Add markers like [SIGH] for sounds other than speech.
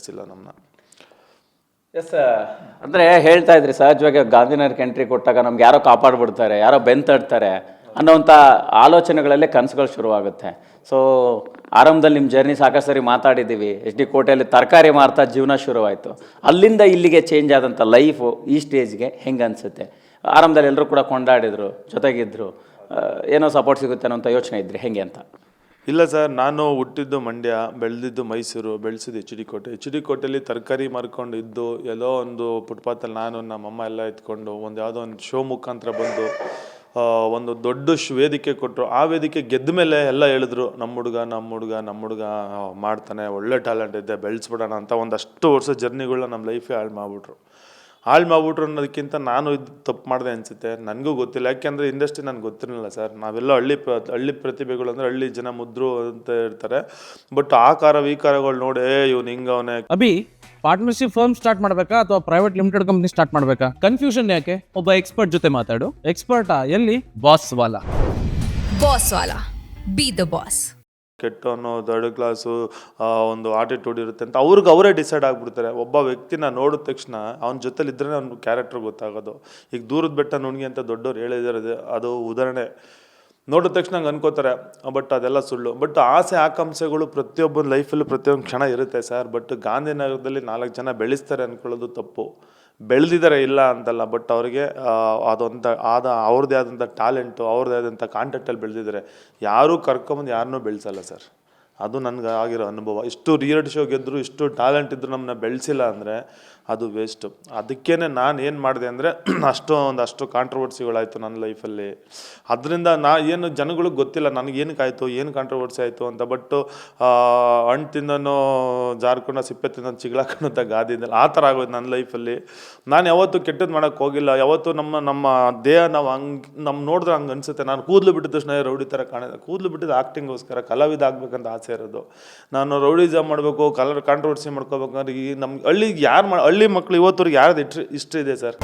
ನಡೆಸಿಲ್ಲ ನಮ್ಮನ್ನ ಎಸ್ ಅಂದರೆ ಹೇಳ್ತಾ ಇದ್ರಿ, ಸಹಜವಾಗಿ ಗಾಂಧಿನಗರಕ್ಕೆ ಎಂಟ್ರಿ ಕೊಟ್ಟಾಗ ನಮ್ಗೆ ಯಾರೋ ಕಾಪಾಡ್ಬಿಡ್ತಾರೆ, ಯಾರೋ ಬೆಂತಾಡ್ತಾರೆ ಅನ್ನೋವಂಥ ಆಲೋಚನೆಗಳಲ್ಲೇ ಕನಸುಗಳು ಶುರುವಾಗುತ್ತೆ. ಸೊ ಆರಂಭದಲ್ಲಿ ನಿಮ್ಮ ಜರ್ನಿ ಸಾಕಷ್ಟು ಸರಿ ಮಾತಾಡಿದ್ದೀವಿ. ಎಚ್ ಡಿ ಕೋಟೆಯಲ್ಲಿ ತರಕಾರಿ ಮಾರ್ತಾ ಜೀವನ ಶುರುವಾಯಿತು. ಅಲ್ಲಿಂದ ಇಲ್ಲಿಗೆ ಚೇಂಜ್ ಆದಂಥ ಲೈಫು ಈ ಸ್ಟೇಜ್ಗೆ ಹೆಂಗೆ ಅನಿಸುತ್ತೆ? ಆರಂಭದಲ್ಲಿ ಎಲ್ಲರೂ ಕೂಡ ಕೊಂಡಾಡಿದ್ರು ಜೊತೆಗಿದ್ದರು ಏನೋ ಸಪೋರ್ಟ್ ಸಿಗುತ್ತೆ ಅನ್ನೋಂಥ ಯೋಚನೆ ಇದ್ರಿ, ಹೆಂಗೆ ಅಂತ? ಇಲ್ಲ ಸರ್, ನಾನು ಹುಟ್ಟಿದ್ದು ಮಂಡ್ಯ, ಬೆಳೆದಿದ್ದು Mysuru, ಬೆಳೆಸಿದ್ದು H D Kote H D ಕೋಟೆಯಲ್ಲಿ ತರಕಾರಿ ಮಾರ್ಕೊಂಡು ಇದ್ದು ಎಲ್ಲೋ ಒಂದು ಫುಟ್ಪಾತಲ್ಲಿ ನಾನು ನಮ್ಮಮ್ಮ ಎಲ್ಲ ಎತ್ಕೊಂಡು ಒಂದು ಯಾವುದೋ ಒಂದು ಶೋ ಮುಖಾಂತರ ಬಂದು ಒಂದು ದೊಡ್ಡ ವೇದಿಕೆ ಕೊಟ್ಟರು. ಆ ವೇದಿಕೆ ಗೆದ್ದ ಮೇಲೆ ಎಲ್ಲ ಹೇಳಿದ್ರು, ನಮ್ಮ ಹುಡುಗ ನಮ್ಮ ಹುಡುಗ ನಮ್ಮ ಹುಡುಗ ಮಾಡ್ತಾನೆ, ಒಳ್ಳೆ ಟ್ಯಾಲೆಂಟ್ ಇದೆ, ಬೆಳೆಸ್ಬಿಡೋಣ ಅಂತ ಒಂದಷ್ಟು ವರ್ಷ ಜರ್ನಿಗಳನ್ನ ನಮ್ಮ ಲೈಫೇ ಹಾಳು ಮಾಡಿಬಿಟ್ರು. ಹಾಳು ಮಾಡ್ಬಿಟ್ರು ಅನ್ನೋದಕ್ಕಿಂತ ನಾನು ಇದು ತಪ್ಪು ಮಾಡಿದೆ ಅನಿಸುತ್ತೆ. ನನಗೂ ಗೊತ್ತಿಲ್ಲ. ಯಾಕೆಂದರೆ ಇಂಡಸ್ಟ್ರಿ ನನಗೆ ಗೊತ್ತಿರಲಿಲ್ಲ ಸರ್. ನಾವೆಲ್ಲ ಹಳ್ಳಿ ಪ್ರ ಹಳ್ಳಿ ಪ್ರತಿಭೆಗಳು ಅಂದರೆ ಹಳ್ಳಿ ಜನ ಮುದ್ರು ಅಂತ ಇರ್ತಾರೆ ಬಟ್ ಆಕಾರ ಕಾರ ಈ ಕಾರಗಳು ನೋಡಿ ಏ ಹಿಂಗೆ ಅವನೇ. ಅಭಿ ಪಾರ್ಟ್ನರ್ಶಿಪ್ ಫರ್ಮ್ ಸ್ಟಾರ್ಟ್ ಮಾಡಬೇಕಾ ಅಥವಾ ಪ್ರೈವೇಟ್ ಲಿಮಿಟೆಡ್ ಕಂಪ್ನಿ ಸ್ಟಾರ್ಟ್ ಮಾಡಬೇಕಾ? ಕನ್ಫ್ಯೂಷನ್ ಯಾಕೆ? ಒಬ್ಬ ಎಕ್ಸ್ಪರ್ಟ್ ಜೊತೆ ಮಾತಾಡು. ಎಕ್ಸ್ಪರ್ಟಾ ಎಲ್ಲಿ? Boss Wallah. Boss Wallah. Be the boss. ಕೆಟ್ಟವನು ದೊಡ್ಡ ಕ್ಲಾಸು ಒಂದು ಆಟಿಟ್ಯೂಡ್ ಇರುತ್ತೆ ಅಂತ ಅವ್ರಿಗೆ ಅವರೇ ಡಿಸೈಡ್ ಆಗಿಬಿಡ್ತಾರೆ. ಒಬ್ಬ ವ್ಯಕ್ತಿನ ನೋಡಿದ ತಕ್ಷಣ ಅವನ ಜೊತೆಲಿ ಇದ್ರೆ ಅವ್ನ ಕ್ಯಾರೆಕ್ಟರ್ ಗೊತ್ತಾಗೋದು. ಈಗ ದೂರದ ಬೆಟ್ಟ ನುಣ್ಗಿ ಅಂತ ದೊಡ್ಡವ್ರು ಹೇಳಿದಾರೆ, ಅದು ಉದಾಹರಣೆ. ನೋಡಿದ ತಕ್ಷಣ ಹಂಗೆ ಅನ್ಕೋತಾರೆ, ಬಟ್ ಅದೆಲ್ಲ ಸುಳ್ಳು. ಬಟ್ ಆಸೆ, ಆಕಾಂಕ್ಷೆಗಳು ಪ್ರತಿಯೊಬ್ಬನ ಲೈಫಲ್ಲೂ ಪ್ರತಿಯೊಂದು ಕ್ಷಣ ಇರುತ್ತೆ, ಸರ್. ಬಟ್ ಗಾಂಧಿನಗರದಲ್ಲಿ ನಾಲ್ಕು ಜನ ಬೆಳೆಸ್ತಾರೆ ಅಂದ್ಕೊಳ್ಳೋದು ತಪ್ಪು. ಬೆಳೆದಿದ್ದಾರೆ ಇಲ್ಲ ಅಂತಲ್ಲ ಬಟ್ ಅವ್ರಿಗೆ ಅದೊಂಥ ಆದ, ಅವ್ರದ್ದೇ ಆದಂಥ ಟ್ಯಾಲೆಂಟು ಅವ್ರದ್ದೇ ಆದಂಥ ಕಾಂಟ್ಯಾಕ್ಟಲ್ಲಿ ಬೆಳೆದಿದ್ದಾರೆ ಯಾರೂ ಕರ್ಕೊಂಬಂದು ಯಾರನ್ನೂ ಬೆಳೆಸಲ್ಲ ಸರ್ ಅದು ನನಗೆ ಆಗಿರೋ ಅನುಭವ. ಇಷ್ಟು ರಿಯಾಲಿಟಿ ಶೋ ಗೆದ್ದರು ಇಷ್ಟು ಟ್ಯಾಲೆಂಟ್ ಇದ್ದರೂ ನಮ್ಮನ್ನ ಬೆಳೆಸಿಲ್ಲ ಅಂದರೆ ಅದು ವೇಸ್ಟು ಅದಕ್ಕೇ ನಾನು ಏನು ಮಾಡಿದೆ ಅಂದರೆ [CLEARS THROAT] ಅಷ್ಟು ಒಂದಷ್ಟು ಕಾಂಟ್ರವರ್ಸಿಗಳಾಯಿತು ನನ್ನ ಲೈಫಲ್ಲಿ ಅದರಿಂದ ನಾ ಏನು ಜನಗಳಿಗೆ ಗೊತ್ತಿಲ್ಲ ನನಗೆ ಏನಕ್ಕೆ ಆಯಿತು, ಏನು ಕಾಂಟ್ರವರ್ಸಿ ಆಯಿತು ಅಂತ. ಬಟ್ಟು ಹಣ್ಣು ತಿಂದನೋ ಜಾರ್ಕೊಂಡು, ಸಿಪ್ಪೆ ತಿಂದ ಚಿಗ್ಲಾಕೊಂಡಂಥ ಗಾದಿ ಇದ್ದಲ್ಲ ಆ ಥರ ಆಗೋದು ನನ್ನ ಲೈಫಲ್ಲಿ ನಾನು ಯಾವತ್ತೂ ಕೆಟ್ಟದ್ದು ಮಾಡೋಕ್ಕೆ ಹೋಗಿಲ್ಲ. ಯಾವತ್ತೂ ನಮ್ಮ ನಮ್ಮ ದೇಹ ನಾವು ಹಂಗೆ ನಮ್ಮ ನೋಡಿದ್ರೆ ಹಂಗೆ ಅನಿಸುತ್ತೆ. ನಾನು ಕೂದಲು ಬಿಟ್ಟಿದ ತಕ್ಷಣ ರೌಡಿ ಥರ ಕಾಣಿದೆ ಕೂದಲು ಬಿಟ್ಟಿದ್ದು ಆ್ಯಕ್ಟಿಂಗೋಸ್ಕರ ಕಲಾವಿದ ಆಗಬೇಕಂತ ಆಸೆ ಇರೋದು ನಾನು ರೌಡಿಸಮ್ ಮಾಡಬೇಕು ಕಲರ್ ಕಾಂಟ್ರವರ್ಸಿ ಮಾಡ್ಕೋಬೇಕಂದ್ರೆ ಈ ನಮ್ಮ ಹಳ್ಳಿಗೆ ಯಾರು ಮಾ, ಹಳ್ಳಿ ಮಕ್ಳು ಇವತ್ತವ್ರಿಗೆ ಯಾರ್ದು ಇಷ್ಟ ಇಷ್ಟ ಇದೆ ಸರ್.